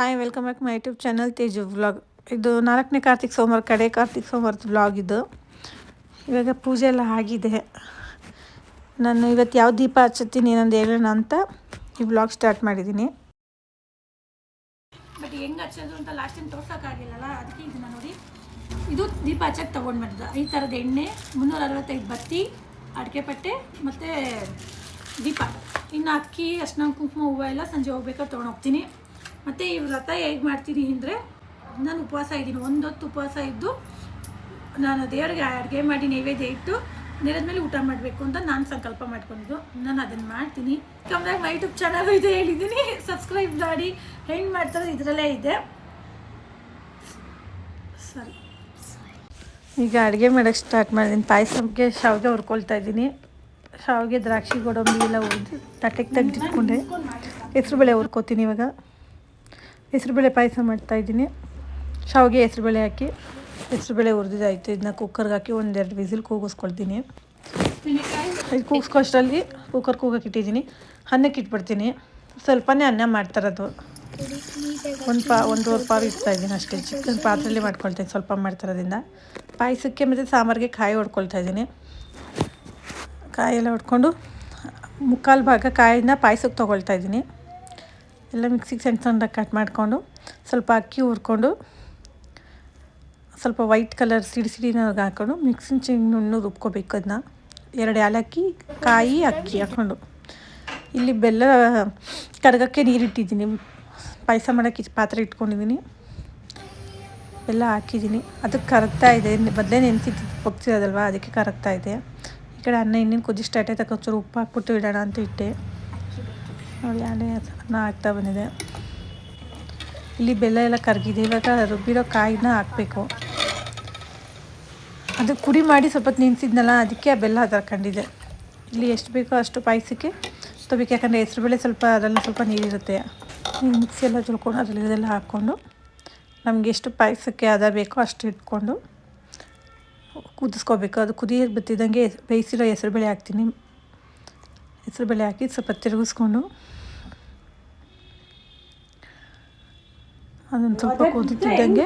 Hi welcome back my YouTube channel Teju vlog ಇದು ನಾಲ್ಕನೇ ಕಾರ್ತಿಕ್ ಸೋಮವಾರ, ಕಡೆ ಕಾರ್ತಿಕ್ ಸೋಮವಾರದ ವ್ಲಾಗ್ ಇದು. ಇವಾಗ ಪೂಜೆ ಎಲ್ಲ ಆಗಿದೆ. ನಾನು ಇವತ್ತು ಯಾವ ದೀಪ ಹಚ್ಚುತ್ತೀನಿ ಏನಂದು ಹೇಳೋಣ ಅಂತ ಈ ವ್ಲಾಗ್ ಸ್ಟಾರ್ಟ್ ಮಾಡಿದ್ದೀನಿ. ಬಟ್ ಹೆಂಗೆ ಹಚ್ಚೋದು ಅಂತ ಲಾಸ್ಟ್ ಟೈಮ್ ತೋರ್ಸೋಕ್ಕಾಗಿಲ್ಲಲ್ಲ ಅದಕ್ಕೆ ಇದನ್ನ ನೋಡಿ. ಇದು ದೀಪ ಹಚ್ಚಕ್ಕೆ ತೊಗೊಂಡು ಬಂದಿದ್ದು ಈ ಥರದ ಎಣ್ಣೆ, ಮುನ್ನೂರ ಅರವತ್ತೈದು ಬತ್ತಿ, ಅಡಿಕೆ ಪಟ್ಟೆ, ಮತ್ತು ದೀಪ. ಇನ್ನು ಅಕ್ಕಿ, ಅರ್ಶಿನ, ಕುಂಕುಮ, ಹೂವು ಎಲ್ಲ ಸಂಜೆ ಹೋಗ್ಬೇಕಾದ್ರೆ ತೊಗೊಂಡು ಹೋಗ್ತೀನಿ. ಮತ್ತು ಈ ವ್ರತ ಹೇಗೆ ಮಾಡ್ತೀನಿ ಅಂದರೆ, ನಾನು ಉಪವಾಸ ಇದ್ದೀನಿ. ಒಂದೊತ್ತು ಉಪವಾಸ ಇದ್ದು ನಾನು ದೇವರಿಗೆ ಅಡುಗೆ ಮಾಡಿ ನೈವೇದ್ಯ ಇಟ್ಟು ನೆಲದ ಮೇಲೆ ಊಟ ಮಾಡಬೇಕು ಅಂತ ನಾನು ಸಂಕಲ್ಪ ಮಾಡ್ಕೊಂಡಿದ್ದು. ನಾನು ಅದನ್ನು ಮಾಡ್ತೀನಿ. ಕಮ್ದಾಗ ಮೈ ಯೂಟ್ಯೂಬ್ ಚಾನಲ್ ಇದೆ ಹೇಳಿದ್ದೀನಿ. ಸಬ್ಸ್ಕ್ರೈಬ್ ಮಾಡಿ. ಹೆಂಗೆ ಮಾಡ್ತಾರೆ ಇದರಲ್ಲೇ ಇದೆ. ಸರಿ. ಈಗ ಅಡುಗೆ ಮಾಡೋಕ್ಕೆ ಸ್ಟಾರ್ಟ್ ಮಾಡಿದ್ದೀನಿ ಪಾಯಸಕ್ಕೆ ಶಾವಿಗೆ ಹುರ್ಕೊಳ್ತಾ ಇದ್ದೀನಿ. ಶಾವಿಗೆ ದ್ರಾಕ್ಷಿ, ಗೋಡಂಬಿ ಎಲ್ಲ ಹುರಿದು ತಟ್ಟೆಗೆ ತೆಗೆದಿಟ್ಕೊಂಡೆ. ಹೆಸ್ರುಬೇಳೆ ಹುರ್ಕೋತೀನಿ ಇವಾಗ. ಹೆಸ್ರುಬೇಳೆ ಪಾಯಸ ಮಾಡ್ತಾಯಿದ್ದೀನಿ ಶಾವಿಗೆ ಹೆಸರುಬೇಳೆ ಹಾಕಿ ಹೆಸರುಬೇಳೆ ಹುರಿದಿದ್ದಾಯಿತು. ಇದನ್ನ ಕುಕ್ಕರ್ಗೆ ಹಾಕಿ ಒಂದೆರಡು ವಿಸಿಲ್ ಕೂಗಿಸ್ಕೊಳ್ತೀನಿ. ಇದು ಕೂಗಿಸ್ಕೊಷ್ಟರಲ್ಲಿ ಕುಕ್ಕರ್ ಕೂಗಕ್ಕೆ ಇಟ್ಟಿದ್ದೀನಿ. ಅನ್ನಕ್ಕೆ ಇಟ್ಬಿಡ್ತೀನಿ. ಸ್ವಲ್ಪನೇ ಅನ್ನ ಮಾಡ್ತಾರದು ಒಂದು ಪಾ, ಒಂದೂವರೆ ಪಾವು ಇಡ್ತಾ ಇದ್ದೀನಿ ಅಷ್ಟೇ. ಚಿಕನ್ ಪಾತ್ರೆಯಲ್ಲಿ ಮಾಡ್ಕೊಳ್ತೀನಿ ಸ್ವಲ್ಪ ಮಾಡ್ತಾರೋದ್ರಿಂದ ಪಾಯಸಕ್ಕೆ ಮತ್ತು ಸಾಂಬಾರಿಗೆ ಕಾಯಿ ಹೊಡ್ಕೊಳ್ತಾ ಇದ್ದೀನಿ. ಕಾಯಿ ಎಲ್ಲ ಹೊಡ್ಕೊಂಡು ಮುಕ್ಕಾಲು ಭಾಗ ಕಾಯಿನ ಪಾಯಸಕ್ಕೆ ತೊಗೊಳ್ತಾ ಇದ್ದೀನಿ. ಎಲ್ಲ ಮಿಕ್ಸಿಗೆ ಸಣ್ಣ ಸಣ್ಣದಾಗಿ ಕಟ್ ಮಾಡಿಕೊಂಡು ಸ್ವಲ್ಪ ಅಕ್ಕಿ ಹುರ್ಕೊಂಡು ಸ್ವಲ್ಪ ವೈಟ್ ಕಲರ್ ಸಿಡಿ ಸಿಡಿನಾಗ ಹಾಕ್ಕೊಂಡು ಮಿಕ್ಸಿನ ಚಿಂಗ್ ನುಣ್ಣು ರುಬ್ಕೋಬೇಕು ಅದನ್ನ ಎರಡು ಏಲಕ್ಕಿ ಕಾಯಿ, ಅಕ್ಕಿ ಹಾಕ್ಕೊಂಡು. ಇಲ್ಲಿ ಬೆಲ್ಲ ಕರಗಕ್ಕೆ ನೀರಿಟ್ಟಿದ್ದೀನಿ ಪಾಯಸ ಮಾಡೋಕ್ಕೆ ಪಾತ್ರೆ ಇಟ್ಕೊಂಡಿದ್ದೀನಿ. ಬೆಲ್ಲ ಹಾಕಿದ್ದೀನಿ. ಅದಕ್ಕೆ ಕರಗ್ತಾ ಇದೆ. ಮೊದಲೇ ನೆನೆಸಿ ಪೊಗ್ಸಿರೋದಲ್ವ ಅದಕ್ಕೆ ಕರಗ್ತಾ ಇದೆ. ಈ ಕಡೆ ಅನ್ನ ಇನ್ನೇನು ಕುದಿ ಸ್ಟಾರ್ಟ್ ಆಯ್ತು ಒಂಚೂರು ಉಪ್ಪು ಹಾಕ್ಬಿಟ್ಟು ಇಡೋಣ ಅಂತ ಇಟ್ಟೆ. ನೋಡಿ ಆಲೆ ಅನ್ನ ಆಗ್ತಾ ಬಂದಿದೆ. ಇಲ್ಲಿ ಬೆಲ್ಲ ಎಲ್ಲ ಕರಗಿದೆ. ಇವಾಗ ರುಬ್ಬಿರೋ ಕಾಯಿನ ಹಾಕಬೇಕು. ಅದು ಪುಡಿ ಮಾಡಿ ಸ್ವಲ್ಪ ನೆನೆಸಿದ್ನಲ್ಲ ಅದಕ್ಕೆ ಆ ಬೆಲ್ಲ ಹರ್ಕೊಂಡಿದೆ ಇಲ್ಲಿ ಎಷ್ಟು ಬೇಕೋ ಅಷ್ಟು ಪಾಯಸಕ್ಕೆ ತೊಬೇಕು ಯಾಕಂದರೆ ಹೆಸ್ರು ಬೇಳೆ ಸ್ವಲ್ಪ ಅದರಲ್ಲಿ ಸ್ವಲ್ಪ ನೀರಿರುತ್ತೆ. ಮಿಕ್ಸಿ ಎಲ್ಲ ತುಳ್ಕೊಂಡು ಅದರಲ್ಲಿ ಇದೆಲ್ಲ ಹಾಕ್ಕೊಂಡು, ನಮಗೆ ಎಷ್ಟು ಪಾಯಸಕ್ಕೆ ಅದ ಬೇಕೋ ಅಷ್ಟು ಇಟ್ಕೊಂಡು ಕುದಿಸ್ಕೋಬೇಕು. ಅದು ಕುದಿ ಬತ್ತಿದಂಗೆ ಬೇಯಿಸಿರೋ ಹೆಸ್ರುಬೇಳೆ ಹಾಕ್ತೀನಿ. ಹೆಸ್ರುಬೇಳೆ ಹಾಕಿ ಸ್ವಲ್ಪ ತಿರುಗಿಸ್ಕೊಂಡು ಅದನ್ನು ಸ್ವಲ್ಪ ಕುದಿತಿದ್ದಂಗೆ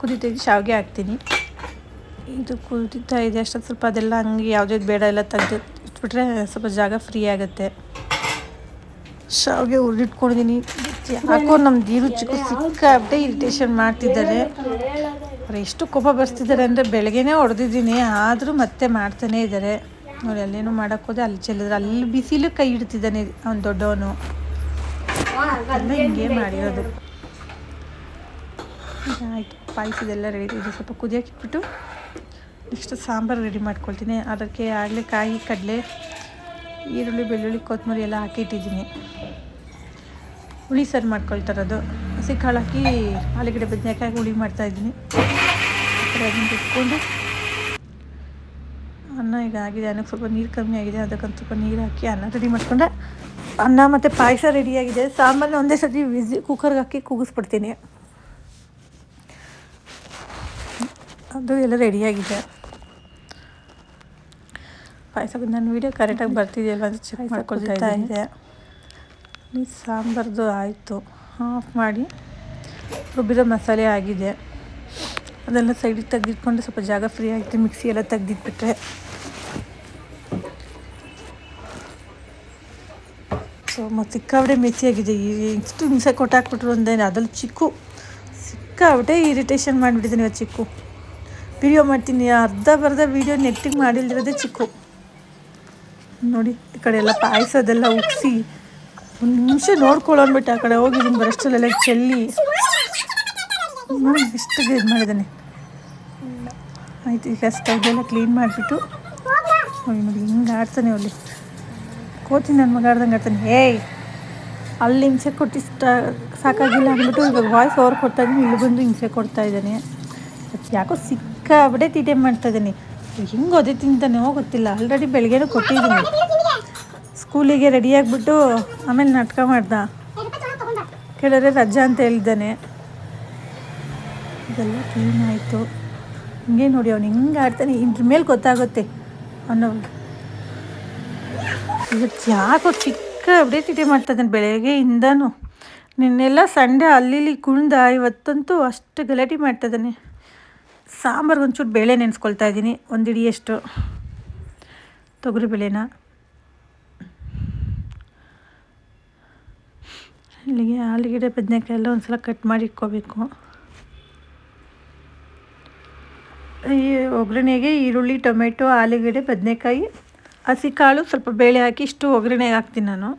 ಕುದಿತಿದ್ದು ಶಾವಿಗೆ ಹಾಕ್ತೀನಿ. ಇದು ಕುದೀತಾ ಇದೆ ಅಷ್ಟೊಂದು ಸ್ವಲ್ಪ ಅದೆಲ್ಲ ಹಂಗೆ ಯಾವುದೇ ಬೇಡ ಎಲ್ಲ ತೆಗೆದು ಇಟ್ಬಿಟ್ರೆ ಸ್ವಲ್ಪ ಜಾಗ ಫ್ರೀ ಆಗುತ್ತೆ. ಶಾವಿಗೆ ಹುರಿದಿಟ್ಕೊಂಡಿದ್ದೀನಿ ಯಾಕೋ ನಮ್ಮ ದೀರು ಚಿಕ್ಕ ಸಿಕ್ಕಾಬಿಟ್ಟೆ ಇರಿಟೇಷನ್ ಮಾಡ್ತಿದ್ದಾರೆ. ಅವ್ರು ಎಷ್ಟು ಕೋಪ ಬರ್ತಿದ್ದಾರೆ ಅಂದರೆ ಬೆಳಗ್ಗೆನೇ ಹೊಡೆದಿದ್ದೀನಿ ಆದರೂ ಮತ್ತೆ ಮಾಡ್ತಾನೇ ಇದ್ದಾರೆ. ನೋಡಿ, ಅಲ್ಲೇನು ಮಾಡೋಕ್ಕೆ ಹೋದೆ. ಅಲ್ಲಿ ಚೆಲ್ಲಿದ್ರೆ ಅಲ್ಲಿ ಬಿಸಿಲು ಕೈ ಇಡ್ತಿದ್ದಾನೆ ಅವ್ನು ದೊಡ್ಡವನು. ಹಿಂಗೆ ಮಾಡಿರೋದು. ಆಯ್ತು ಪಾಯಸದೆಲ್ಲ ರೆಡಿ ಇದೆ. ಸ್ವಲ್ಪ ಕುದಿಯಕ್ಕೆ ಇಟ್ಬಿಟ್ಟು ನೆಕ್ಸ್ಟ್ ಸಾಂಬಾರು ರೆಡಿ ಮಾಡ್ಕೊಳ್ತೀನಿ. ಅದಕ್ಕೆ ಆಗಲೇ ಕಾಯಿ, ಕಡಲೆ, ಈರುಳ್ಳಿ, ಬೆಳ್ಳುಳ್ಳಿ, ಕೊತ್ತಂಬರಿ ಎಲ್ಲ ಹಾಕಿಟ್ಟಿದ್ದೀನಿ. ಹುಳಿ ಸರ್ ಮಾಡ್ಕೊಳ್ತಾರದು ಹಸಿ ಕಾಳು ಹಾಕಿ ಆಲೂಗಡ್ಡೆ ಬದನೆಕಾಯಿ ಹುಳಿ ಮಾಡ್ತಾಯಿದ್ದೀನಿ ಅದನ್ನು ಬಿಟ್ಕೊಂಡು ಅನ್ನ ಈಗ ಆಗಿದೆ ಅನ್ನಕ್ಕೆ ಸ್ವಲ್ಪ ನೀರು ಕಮ್ಮಿ ಆಗಿದೆ ಅದಕ್ಕಂತ ಸ್ವಲ್ಪ ನೀರು ಹಾಕಿ ಅನ್ನ ರೆಡಿ ಮಾಡ್ಕೊಂಡೆ. ಅನ್ನ ಮತ್ತು ಪಾಯಸ ರೆಡಿಯಾಗಿದೆ ಸಾಂಬಾರನ್ನ ಒಂದೇ ಸರ್ತಿ ವಿಸಿ ಕುಕ್ಕರ್ಗೆ ಹಾಕಿ ಕೂಗಿಸ್ಬಿಡ್ತೀನಿ. ಅದು ಎಲ್ಲ ರೆಡಿಯಾಗಿದೆ ಪಾಯಸ ನನ್ನ ವೀಡಿಯೋ ಕರೆಕ್ಟಾಗಿ ಬರ್ತಿದೆಯಲ್ವ ಅಂತ ಚೆಕ್ ಮಾಡ್ಕೊಳ್ತಾ ಇದೆ. ಸಾಂಬಾರ್ದು ಆಯಿತು. ಆಫ್ ಮಾಡಿ ರುಬ್ಬಿರೋ ಮಸಾಲೆ ಆಗಿದೆ. ಅದೆಲ್ಲ ಸೈಡಿಗೆ ತೆಗೆದಿಟ್ಕೊಂಡು ಸ್ವಲ್ಪ ಜಾಗ ಫ್ರೀ ಆಯಿತು ಮಿಕ್ಸಿ ಎಲ್ಲ ತೆಗ್ದಿಟ್ಬಿಟ್ರೆ. ಮತ್ತು ಸಿಕ್ಕಾಬಿಟ್ಟೆ ಮೆಸಿಯಾಗಿದೆ ಈ ಇಷ್ಟು ಹಿಂಸೆ ಕೊಟ್ಟಾಕ್ಬಿಟ್ರು ಅಂದೇನೆ ಅದ್ರಲ್ಲಿ ಚಿಕ್ಕು. ಸಿಕ್ಕಾಬಿಟ್ಟೆ ಇರಿಟೇಷನ್ ಮಾಡಿಬಿಟ್ಟಿದ್ದೀನಿ ಇವತ್ತು ಚಿಕ್ಕು. ವಿಡಿಯೋ ಮಾಡ್ತೀನಿ. ಅರ್ಧ ಬರ್ಧ ವೀಡಿಯೋ ನೆಟ್ಟಿಗೆ ಮಾಡಿಲ್ದಿರೋದೇ ಚಿಕ್ಕು. ನೋಡಿ, ಈ ಕಡೆ ಎಲ್ಲ ಪಾಯಸದೆಲ್ಲ ಉಗಿಸಿ ಒಂದು ನಿಮಿಷ ನೋಡ್ಕೊಳ್ಳೋನ್ಬಿಟ್ಟು ಆ ಕಡೆ ಹೋಗಿದ್ದೀನಿ. ಬರಷ್ಟಲ್ಲೆಲ್ಲ ಚೆಲ್ಲಿ. ನೋಡಿ ಎಷ್ಟು ಇದು ಮಾಡಿದ್ದಾನೆ. ಆಯ್ತು, ಈಗ ಸ್ಟೈಲೆಲ್ಲ ಕ್ಲೀನ್ ಮಾಡಿಬಿಟ್ಟು. ನೋಡಿ ನೋಡಿ ಹಿಂಗೆ ಆಡ್ತಾನೆ ಅಲ್ಲಿ. ಕೋತಿ ನನ್ನ ಮಗ ಆಡ್ದಂಗೆ ಆಡ್ತಾನೆ ಹೇಯ್ ಅಲ್ಲಿ ಹಿಂಸೆ ಕೊಟ್ಟು ಸಾಕಾಗಿಲ್ಲ ಅಂದ್ಬಿಟ್ಟು ಇವಾಗ ವಾಯ್ಸ್ ಓವರ್ ಕೊಡ್ತಾ ಇದ್ದೀನಿ, ಇಲ್ಲಿ ಬಂದು ಹಿಂಸೆ ಕೊಡ್ತಾ ಇದ್ದಾನೆ. ಯಾಕೋ ಸಿಕ್ಕಾಬಿಟ್ಟೆ ತೀಟೆ ಮಾಡ್ತಾ ಇದ್ದೀನಿ. ಹಿಂಗೆ ಓದಿ ತಿಂತಾನೋ ಗೊತ್ತಿಲ್ಲ ಆಲ್ರೆಡಿ ಬೆಳಗ್ಗೆನೂ ಕೊಟ್ಟಿದ್ದೀನಿ. ಸ್ಕೂಲಿಗೆ ರೆಡಿಯಾಗಿಬಿಟ್ಟು ಆಮೇಲೆ ನಾಟಕ ಮಾಡ್ದ. ಕೇಳಿದ್ರೆ ರಜಾ ಅಂತ ಹೇಳಿದ್ದಾನೆ. ಇದೆಲ್ಲ ಕ್ಲೀನ್ ಆಯಿತು. ಹಿಂಗೆ ನೋಡಿ ಅವ್ನು ಹಿಂಗೆ ಆಡ್ತಾನೆ, ಇದ್ರ ಮೇಲೆ ಗೊತ್ತಾಗುತ್ತೆ. ಅವನು ಇವತ್ತು ಯಾಕೋ ಚಿಕ್ಕ ಇದೆ ಮಾಡ್ತಾ ಇದ್ದಾನೆ ಬೆಳಗ್ಗೆಯಿಂದನೂ. ನಿನ್ನೆಲ್ಲ ಸಂಡೆ ಅಲ್ಲಿ ಕುಣ್ದ, ಇವತ್ತಂತೂ ಅಷ್ಟು ಗಲಾಟೆ ಮಾಡ್ತಿದ್ದಾನೆ ಸಾಂಬಾರು ಒಂಚೂರು ಬೇಳೆ ನೆನೆಸ್ಕೊಳ್ತಾ ಇದ್ದೀನಿ, ಒಂದು ಹಿಡಿಯಷ್ಟು ತೊಗರಿ ಬೇಳೆನ. ಇಲ್ಲಿಗೆ ಆಲೂಗಡ್ಡೆ, ಬದನೆಕಾಯಿ ಎಲ್ಲ ಒಂದು ಸಲ ಕಟ್ ಮಾಡಿ ಇಟ್ಕೋಬೇಕು. ಈ ಒಗ್ಗರಣೆಗೆ ಈರುಳ್ಳಿ, ಟೊಮೆಟೊ, ಆಲೂಗಡ್ಡೆ, ಬದನೆಕಾಯಿ ಹಸಿ ಕಾಳು ಸ್ವಲ್ಪ ಬೇಳೆ ಹಾಕಿ ಇಷ್ಟು ಒಗ್ಗರಣೆಗೆ ಹಾಕ್ತೀನಿ ನಾನು.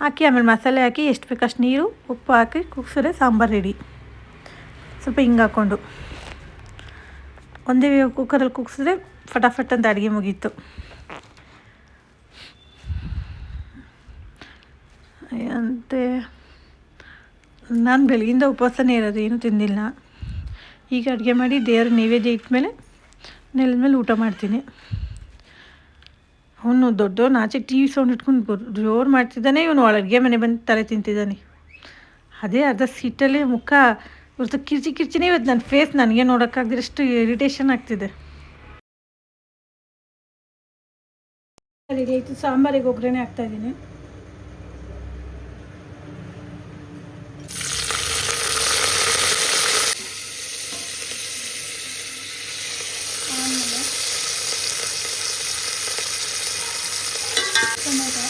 ಹಾಕಿ ಆಮೇಲೆ ಮಸಾಲೆ ಹಾಕಿ ಎಷ್ಟು ಬೇಕಷ್ಟು ನೀರು, ಉಪ್ಪು ಹಾಕಿ ಕುಗ್ಸಿದ್ರೆ ಸಾಂಬಾರು ರೆಡಿ. ಸ್ವಲ್ಪ ಹಿಂಗೆ ಹಾಕ್ಕೊಂಡು. ಒಂದೇ ಕುಕ್ಕರಲ್ಲಿ ಕುಗ್ಸಿದ್ರೆ ಫಟಾಫಟ್ ಅಂತ ಅಡುಗೆ ಮುಗೀತು. ಅಂತೆ, ನಾನು ಬೆಳಗಿಂದ ಉಪವಾಸನೇ ಇರೋದು, ಏನೂ ತಿಂದಿಲ್ಲ. ಈಗ ಅಡುಗೆ ಮಾಡಿ ದೇವ್ರ ನೈವೇದ್ಯ ಇಟ್ಮೇಲೆ ನೆಲದ ಮೇಲೆ ಊಟ ಮಾಡ್ತೀನಿ. ಅವನು ದೊಡ್ಡವನು ಆಚೆ ಟಿ ವಿ ಸೌಂಡ್ ಇಟ್ಕೊಂಡು ಜೋರು ಮಾಡ್ತಿದ್ದಾನೆ, ಇವನು ಒಳಗೆ ಮನೆ ಬಂದು ತಲೆ ತಿಂತಿದ್ದಾನೆ. ಅದೇ ಅರ್ಧ ಸೀಟಲ್ಲೇ ಮುಖ ಇವ್ರದ್ದು ಕಿರ್ಚಿ ಕಿರ್ಚಿನೇ ಇವತ್ತು ನನ್ನ ಫೇಸ್ ನನಗೆ ನೋಡೋಕ್ಕಾಗದಿರಷ್ಟು ಇರಿಟೇಷನ್ ಆಗ್ತಿದೆ. ಸಾಂಬಾರಿಗೆ ಒಗ್ಗರಣೆ ಹಾಕ್ತಾ ಇದ್ದೀನಿ ಆಮೇಲೆ ಟೊಮೆಟೊ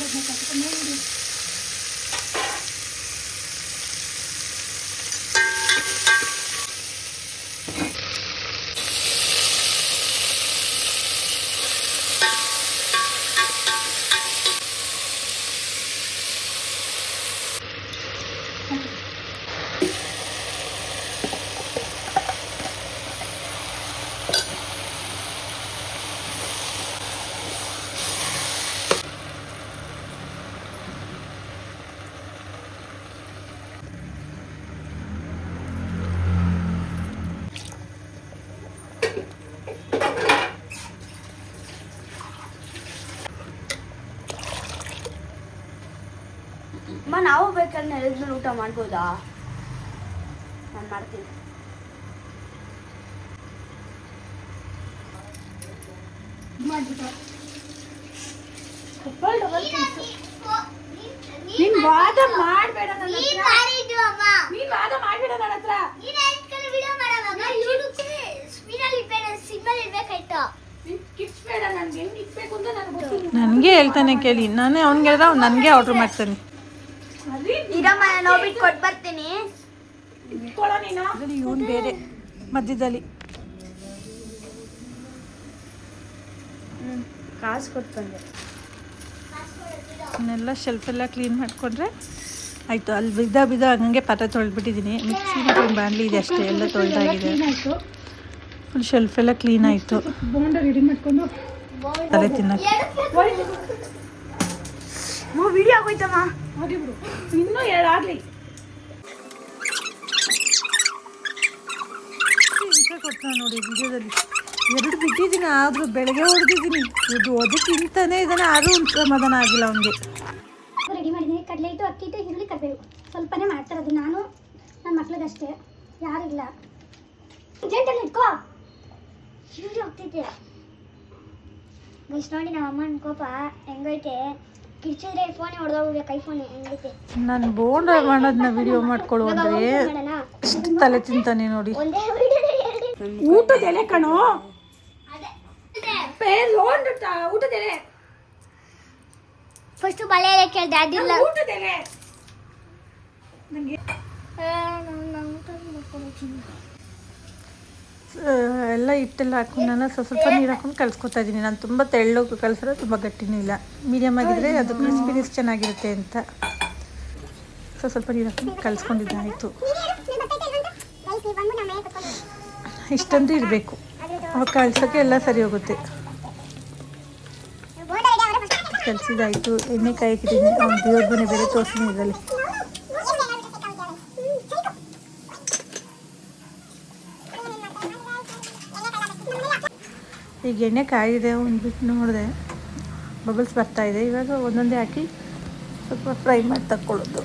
ಬದನೆಕಾಯಿ ಟೊಮೆಟೊ ಅಮ್ಮ ನಾವು ಬೇಕಾದ್ರೆ ನೆಲದ ಮೇಲೆ ಊಟ ಮಾಡ್ಬೋದಾ? ನಾನು ಮಾಡ್ತೀನಿ. ನೀನ್ ವಾದ ಮಾಡಬೇಡ ನನ್ನ ಹತ್ರ. ನೀನ್ ವಾದ ಮಾಡ್ಬೇಡ ನನ್ನ ಹತ್ರ. ನನ್ಗೆ ನನಗೆ ನನಗೆ ಹೇಳ್ತಾನೆ ಕೇಳಿ. ನಾನೇ ಅವ್ನಿಗೆ ಹೇಳ್ದ ಅವ್ನು ನನಗೆ ಆರ್ಡ್ರ್ ಮಾಡ್ತಾನೆ ಸರಿ ಇರಮ್ಮ ನಾನು ಹೋಗ್ಬಿಟ್ಟು ಕೊಟ್ಟು ಬರ್ತೀನಿ ಇವನು ಬೇರೆ ಮಧ್ಯದಲ್ಲಿ. ಕಾಸು ಕೊಟ್ಟು ಬಂದೆ. ಶೆಲ್ಫ್ ಶೆಲ್ಫೆಲ್ಲ ಕ್ಲೀನ್ ಮಾಡಿಕೊಂಡ್ರೆ ಆಯಿತು. ಅಲ್ಲಿ ಬಿದ್ದ ಬಿದ್ದ ಹಂಗೆ ಪಾತ್ರೆ ತೊಳೆದ್ಬಿಟ್ಟಿದ್ದೀನಿ ಮಿಕ್ಸಿ ಮತ್ತು ಬಾಣಲಿ ಇದೆ ಅಷ್ಟೇ ಎಲ್ಲ ತೊಳೆದಾಗಿದೆ. ಆಯ್ತು. ಫುಲ್ ಶೆಲ್ಫೆಲ್ಲ ಕ್ಲೀನ್ ಆಯಿತು. ರೆಡಿ ಮಾಡ್ಕೊಂಡು ತಲೆ ತಿನ್ನಕ್ಕೆ. ವಿಡಿಯೋ ಆಗೋಯ್ತಮ್ಮ. ಇನ್ನೂ ಎರಡು ಆಗ್ಲಿ. ನೋಡಿ ವಿಡಿಯೋದಲ್ಲಿ? ಎರಡು ಬಿಟ್ಟಿದ್ದೀನಿ ಆದರೂ ಬೆಳಗ್ಗೆ ಹೊಡೆದಿದ್ದೀನಿ. ಇದು ಅದಕ್ಕಿಂತನೇ ಇದ್ದಾನೆ ಆದರೂ ಒಂದು ಸಮಾಧಾನ ಆಗಿಲ್ಲ ಅವನಿಗೆ. ರೆಡಿ ಮಾಡಿದ್ದೀನಿ ಕಡಲೆ ಹಿಟ್ಟು ಅಕ್ಕಿ ಹಿಟ್ಟು ಈರುಳ್ಳಿ ಕರಿಬೇವು. ಸ್ವಲ್ಪನೇ ಮಾಡ್ತಾರದು ನಾನು ನನ್ನ ಮಕ್ಳಿಗಷ್ಟೇ ಯಾರಿಲ್ಲ ಅರ್ಜೆಂಟಲ್ಲಿ ಇಟ್ಕೋ. ಈರುಳ್ಳಿ ಹೋಗ್ತೈತೆ. ಗೈಸ್ ನೋಡಿ ನಮ್ಮ ಅಮ್ಮನ ಕೋಪ ಹೆಂಗೈತೆ? ಕಿರ್ಚಿದ್ರೆ ಫೋನೇ ಹೊಡೆದೋಗ್ಬೇಕು ಐಫೋನ್ ಹೆಂಗೈತೆ? ನಾನು ಬೋಂಡ ಮಾಡೋದನ್ನ ವಿಡಿಯೋ ಮಾಡ್ಕೊಳ್ಳು ಅಂದರೆ ತಲೆ ತಿಂತಾನೆ ನೋಡಿ. ಊಟದ ಎಲೆ ಕಣೋ? ಊಟದ ಎಲೆ? ಫಸ್ಟ್ ಬಳೆ ಎಲೆ ಕೇಳ್ದೆ ಅದಿಲ್ಲ ಊಟದ ಎಲೆ. ಎಲ್ಲ ಹಿಟ್ಟೆಲ್ಲ ಹಾಕೊಂಡು ನಾನು ಸ್ವಲ್ಪ ಸ್ವಲ್ಪ ನೀರು ಹಾಕೊಂಡು ಕಲಿಸ್ಕೊತಾ ಇದ್ದೀನಿ ನಾನು ತುಂಬ ತೆಳ್ಳಗೆ ಕಲಿಸಿದ್ರೆ ತುಂಬ ಗಟ್ಟಿನೂ ಇಲ್ಲ. ಮೀಡಿಯಮ್ ಆಗಿದ್ರೆ ಅದು ಕ್ರಿಸ್ಪಿನೆಸ್ ಚೆನ್ನಾಗಿರುತ್ತೆ ಅಂತ. ಸ್ವಲ್ಪ ಸ್ವಲ್ಪ ನೀರು ಹಾಕೊಂಡು ಕಲಿಸ್ಕೊಂಡಿದ್ದಾಯಿತು. ಇಷ್ಟಂತೂ ಇರಬೇಕು. ಅವಾಗ ಕಳ್ಸೋಕ್ಕೆ ಎಲ್ಲ ಸರಿ ಹೋಗುತ್ತೆ. ಕಲ್ಸಿದಾಯಿತು ಎಣ್ಣೆ ಕಾಯಕ್ಕೆ ಅವ್ನು ದೇವ್ರ ಮನೆ ಬೇರೆ ತೋರಿಸಿ ಇದರಲ್ಲಿ ಈಗ ಎಣ್ಣೆ ಕಾಯಿದೆ ಬಿಟ್ಟು ನೋಡಿದೆ. ಬಬಲ್ಸ್ ಬರ್ತಾ ಇದೆ. ಇವಾಗ ಒಂದೊಂದೇ ಹಾಕಿ ಸ್ವಲ್ಪ ಫ್ರೈ ಮಾಡಿ ತಕ್ಕೊಳ್ಳೋದು.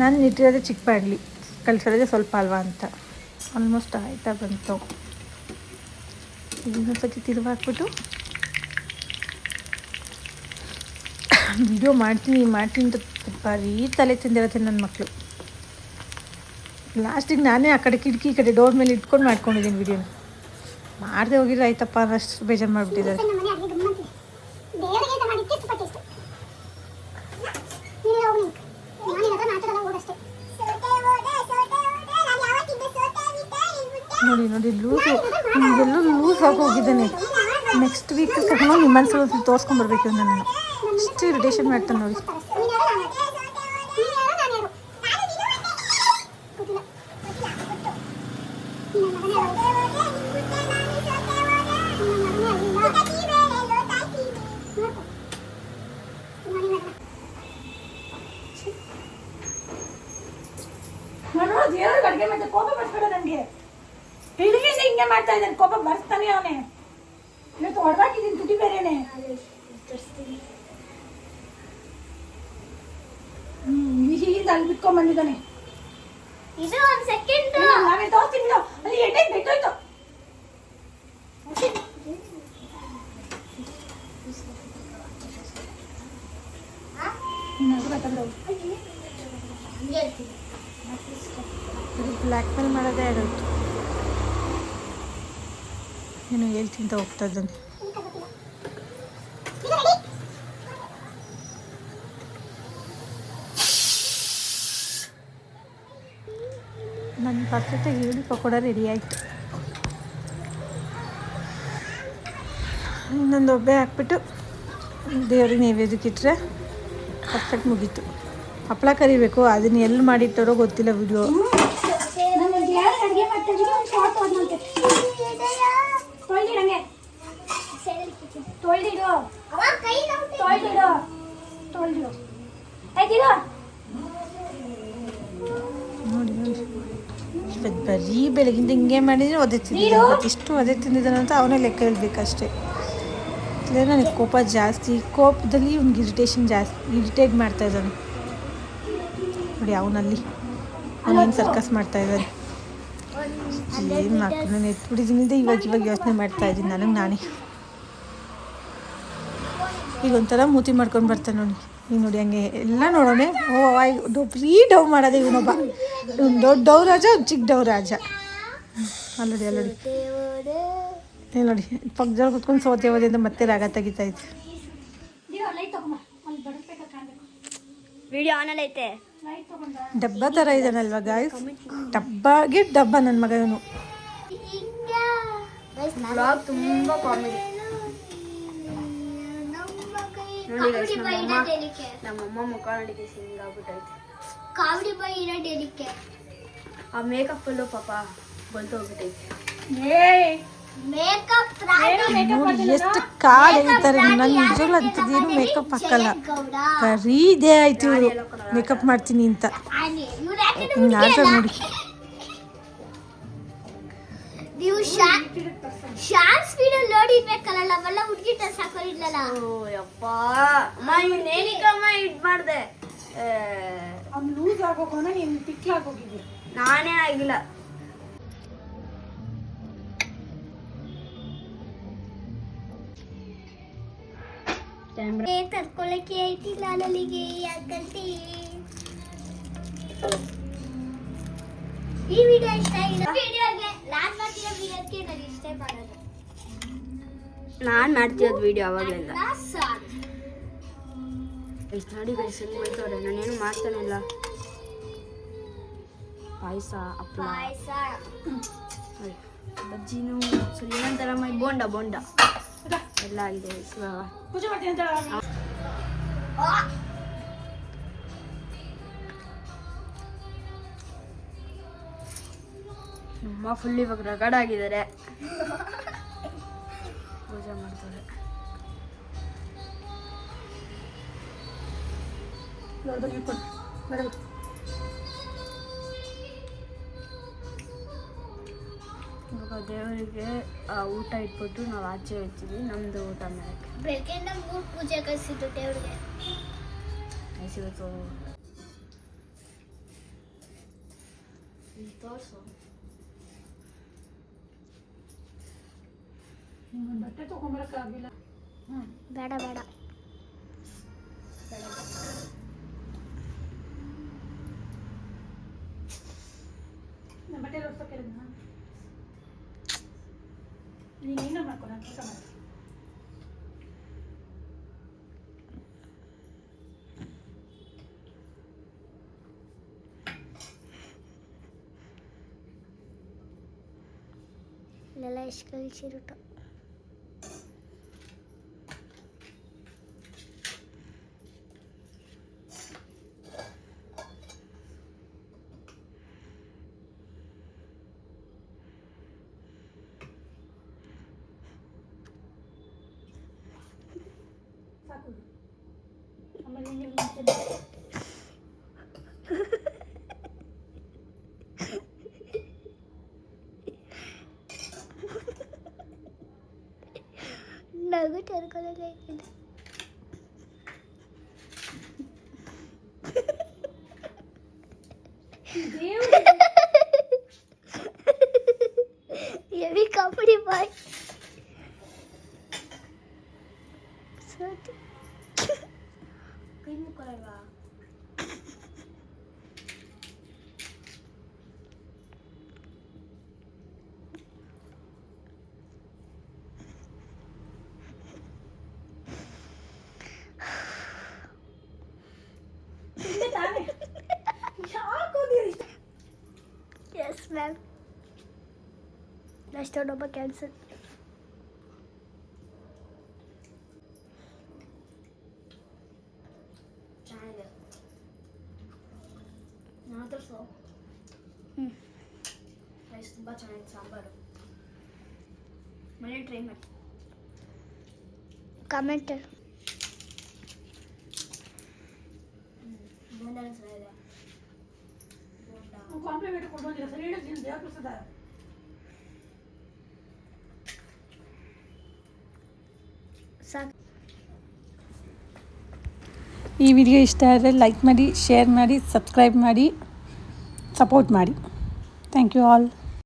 ನಾನು ನಿಟ್ಟಿರೋದೇ ಚಿಕ್ಕ ಕಲಿಸಿರೋದೇ ಸ್ವಲ್ಪ ಅಲ್ವಾ ಅಂತ. ಆಲ್ಮೋಸ್ಟ್ ಆಯ್ತಾ ಬಂತು. ಇನ್ನೊಂದು ಸತಿ ತಿರುವಾಕ್ಬಿಟ್ಟು ವಿಡಿಯೋ ಮಾಡ್ತೀನಿ ಮಾಡ್ತೀನಿ ಅಂತ ಬರೀ ತಲೆ ತಿಂದಿರತ್ತೆ ನನ್ನ ಮಕ್ಕಳು ಲಾಸ್ಟಿಗೆ ನಾನೇ ಆ ಕಡೆ ಕಿಟಕಿ ಈ ಕಡೆ ಡೋರ್ ಮೇಲೆ ಇಟ್ಕೊಂಡು ಮಾಡ್ಕೊಂಡಿದ್ದೀನಿ ವಿಡಿಯೋನ ಮಾಡದೆ ಹೋಗಿದ್ರೆ ಆಯ್ತಪ್ಪ ಅಷ್ಟು ಬೇಜಾರು ಮಾಡಿಬಿಟ್ಟಿದ್ದಾರೆ ನಮ್ಮ ಮನೆ ಅಡುಗೆ ಗಮ್ಮಂತಿದೆ ದೇವರಿಗೆ ಅಂತ ಮಾಡಿದ್ದು ತುಪ್ಪ ಟೇಸ್ಟ್ ನೀನು ಹೋಗಿ ನಾನು ನಿನ್ನ ಹತ್ರ ಮಾತಾಡಲ್ಲ ಓಡಷ್ಟೇ ನೋಡಿ ನೋಡಿ ಲೂಸು ಎಲ್ಲೂ ಲೂಸ್ ಆಗಿ ಹೋಗಿದ್ದಾನೆ ನೆಕ್ಸ್ಟ್ ವೀಕ್ ಕರ್ಕೊಂಡು ನಿಮ್ಮ ಮನಸ್ಸಲ್ಲಿ ತೋರಿಸ್ಕೊಂಬರ್ಬೇಕು ನಾನು. ಅಷ್ಟು ಇರಿಟೇಷನ್ ಮಾಡ್ತಾನೆ ನೋಡಿ. ನೋಡು ದೇವ್ರಿಗೆ ಅಡುಗೆ ಮತ್ತೆ ಕೋಪ ಬರ್ಸ್ಬೇಡ ನನಗೆ ಬೆಳಿಗ್ಗೆಯಿಂದ ಹಿಂಗೆ ಮಾಡ್ತಾ ಇದ್ದಾನೆ ಕೋಪ ಬರ್ಸ್ತಾನೆ ಅವನೇ ಇವತ್ತು ಹೊಡೆದಾಕಿದ್ದೀನಿ ತುಟಿ ಬೇರೆನೆ ಹ್ಮ್ ಹೀಗಿಂದ ಅಲ್ಲಿ ಬಿಟ್ಕೊಂಡ್ ಬಂದಿದ್ದಾನೆ ಇದು ಒಂದ್ ಸೆಕೆಂಡ್ ಇಲ್ಲ, ನಾವೇ ತೋರಿಸ್ತೀನಿ ಇರು. ಅಲ್ಲಿ ಎಣ್ಣೆ ಬಿಟ್ಟೋಯ್ತು ಹ್ಮ್, ಅದು ಬೇಕಾದ್ರೆ ಹೋಗು. ಬ್ಲ್ಯಾಕ್ ಮೇಲ್ ಮಾಡೋದೇ ಆಗೋಯ್ತು ಏನು ಹೇಳ್ತಿಂತ ಹೋಗ್ತಾ ಇದ್ದಾನೆ. ನನ್ನ ಪರ್ಫೆಕ್ಟಾಗಿ ಈರುಳ್ಳಿ ಪಕೋಡ ರೆಡಿ ಆಯಿತು. ಇನ್ನೊಂದು ಒಬ್ಬೆ ಹಾಕ್ಬಿಟ್ಟು ದೇವ್ರಿಗೆ ನೈವೇದ್ಯಕ್ಕೆ ಇಟ್ಟರೆ ಪರ್ಫೆಕ್ಟ್ ಮುಗೀತು. ಹಪ್ಪಳ ಕರಿಬೇಕು, ಅದನ್ನ ಎಲ್ಲಿ ಮಾಡಿಟ್ಟಾರೋ ಗೊತ್ತಿಲ್ಲ ವಿಡಿಯೋ ತೊಳ್ದಿಡಂಗೆ ತೊಳ್ದಿಡು. ತೊಳ್ದಿಡು. ತೊಳ್ದಿಡು. ಇವತ್ತು ಬರೀ ಬೆಳಗಿಂದ ಹಿಂಗೆ ಮಾಡಿದ್ರೆ ಒದೆ ತಿಂದ ಇಷ್ಟು ಒದೆ ತಿಂದಿದ್ದಾನೆ ಅಂತ ಅವನೇ ಲೆಕ್ಕ ಹೇಳ್ಬೇಕಷ್ಟೇ. ಇಲ್ಲ ನನಗೆ ಕೋಪ ಜಾಸ್ತಿ. ಕೋಪದಲ್ಲಿ ಇವ್ನಿಗೆ ಇರಿಟೇಷನ್ ಜಾಸ್ತಿ ಇರಿಟೇಟ್ ಮಾಡ್ತಾ ಇದ್ದಾನೆ. ನೋಡಿ ಅವನಲ್ಲಿ. ಅವನೇನು ಸರ್ಕಸ್ ಮಾಡ್ತಾ ಇದ್ದಾನೆ. ಏನು ಮಾಡ್ತೀನಿ ನಾನು? ಎತ್ಬಿಟ್ಟಿದ್ದೀನಿ ಇವಾಗ ಇವಾಗ ಯೋಚನೆ ಮಾಡ್ತಾ ಇದ್ದೀನಿ ನನಗೆ ನಾನೇ. ಈಗ ಒಂಥರ ಮೂತಿ ಮಾಡ್ಕೊಂಡು ಬರ್ತಾನೆ ನೋಡಿ. ಈಗ ನೋಡಿ ಹಂಗೆ ಎಲ್ಲ ನೋಡೋಣ. ಓ ಡೌ ಫ್ರೀ ಡವ್ ಮಾಡೋದು ಇವನೊಬ್ಬ. ಇವ್ನು ದೊಡ್ಡ ಡವ್ ರಾಜ ಚಿಕ್ಕ ಡವ್ ರಾಜ. ಅಲ್ಲೋಡಿ ಅಲ್ಲೋಡಿ ಏನು ನೋಡಿ ಪಕ್ಕದಲ್ಲಿ ಕುತ್ಕೊಂಡು ಸೋತೆ ಹೋದೆ ಅಂತ ಮತ್ತೆ ರಾಗ ತೆಗಿತಾ ಇತ್ತು ವಿಡಿಯೋ ಆನ್ ಐತೆ ಲೈಟ್ ತಗೊಂಡ ಡಬ್ಬ ಥರ ಇದ್ದಾನಲ್ವ ಗಾಯ್ಸ್ ಡಬ್ಬಾಗಿ ಡಬ್ಬ ನನ್ನ ಮಗ ಇವನು. ಬ್ಲಾಗ್ ತುಂಬಾ ಕಾಮಿಡಿ ನೋಡಿ ನಮ್ಮಮ್ಮ ಮುಖ ಕಾಮಿಡಿ ಬೈ ಇರೋ ಆ ಪಾಪ ಬಂತು ಹೋಗ್ಬಿಟ್ಟೈತೆ ಏಯ್! ಎಷ್ಟು ಕಾಲು ಹೇಳ್ತಾರೆ ನಾನು ನಿಜವಾಗ್ಲೂ ಅಂಥದ್ದೇನು ಮೇಕಪ್ ಹಾಕಲ್ಲ. ಬರೀ ಇದೇ ಆಯ್ತು ಇವರು. ಮೇಕಪ್ ಮಾಡ್ತೀನಿ ಅಂತ. ಹಿಂಗೆ ಆಡ್ತಾರೆ ನೋಡಿ. ನೀವು ಶಾರ್ಟ್ ಸ್ಪೀಡ್ ಅಲ್ಲಿ ನೋಡಿರ್ಬೇಕಲ್ಲ ಹುಡುಗಿ ಡ್ರೆಸ್ ಹಾಕೊಂಡಿದ್ಲಲ್ಲ ಓ ಯಪ್ಪ. ಅಮ್ಮ ಇವನೇನಿಕಮ್ಮ ಇದ್ ಮಾಡ್ದೆ? ಏ, ಅವ್ನು ಲೂಸ್ ಆಗೋಕೋನ ನೀನು ನಾನೇ ಆಗಿಲ್ಲ. ತಡ್ಕೊಳಕ್ಕೆ ಐತಿಲ್ಲ ನನಗೆ ಯಾಕಂತೆ? ಈ ವಿಡಿಯೋ ಇಷ್ಟ ಆಗಿಲ್ಲ. ವಿಡಿಯೋಗೆ ನಾನು ಮಾಡ್ತಿರೋ ವಿಡಿಯೋಕ್ಕೆ ನಾನು ಇಷ್ಟ ಮಾಡೋದು. ನಾನ್ ಮಾಡ್ತಿರೋದು ವಿಡಿಯೋ ಅವಾಗಲಿಂದ ಎಷ್ಟು ನೋಡಿ ಗೈಸ್ ಹೆಂಗ್ ಬೈತವ್ರೆ ನಾನೇನು ಮಾಡ್ತಾನೆ ಇಲ್ಲ. ಪಾಯಸ ಅಪ್ಪ ಪಾಯಸ. ಬಜ್ಜಿನೂ ಸರಿ ಏನಂತಾರ ಮೈ ಬೋಂಡ ಬೋಂಡ. ಎಲ್ಲ ಆಗಿದೆ ಪೂಜೆ ಮಾಡ್ತೀನಿ ಅಂತ. ನಮ್ಮ ಫುಲ್ ಇವಾಗ ರಗಡ್ ಆಗಿದ್ದಾರೆ ಪೂಜೆ ಮಾಡ್ತಾರೆ. ನೋಡ್ದು ದೇವರಿಗೆ ಊಟ ಇಟ್ಬಿಟ್ಟು ನಾವು ಆಚೆ ಹೋಗ್ತೀವಿ ನಮ್ಮದು ಊಟ ಮಾಡೋಕ್ಕೆ ಬೆಳಗ್ಗೆಯಿಂದ ಮೂರು ಪೂಜೆ ಕಳಿಸಿದ್ದು ದೇವರಿಗೆ. ಹಸಿವತ್ತು ತೋರಿಸು. ಬಟ್ಟೆ ತಗೊಂಬರಕ್ಕಾಗಿಲ್ಲ ಹ್ಞೂ ಬೇಡ ಬೇಡ. ಬಟ್ಟೆ ಒಡ್ಸೋಕೆ Ninguna me acuerdo que estaba. లలా ఇష్కల్ చిరుట Thank. ಅಷ್ಟೊಂದೊಬ್ಬ ಕ್ಯಾನ್ಸಲ್ ಕೆಲಸ ತುಂಬ ಚೆನ್ನಾಗಿದೆ ಸಾಂಬಾರು ಮನೆ ಟ್ರೈ ಮಾಡಿ ಕಮೆಂಟ್ ಬೋಂಡ ಚೆನ್ನಾಗಿದೆ ಬೋಂಡ ಕಾಂಪ್ಲಿಮೆಂಟ್ ಕೊಡ್ಬೋದಿಲ್ಲ ಸರಿ ಹೇಳಿ ದೇವ್ರ ಪ್ರಸಾದ ಈ ವಿಡಿಯೋ ಇಷ್ಟ ಆದರೆ ಲೈಕ್ ಮಾಡಿ ಶೇರ್ ಮಾಡಿ ಸಬ್ಸ್ಕ್ರೈಬ್ ಮಾಡಿ ಸಪೋರ್ಟ್ ಮಾಡಿ. Thank you all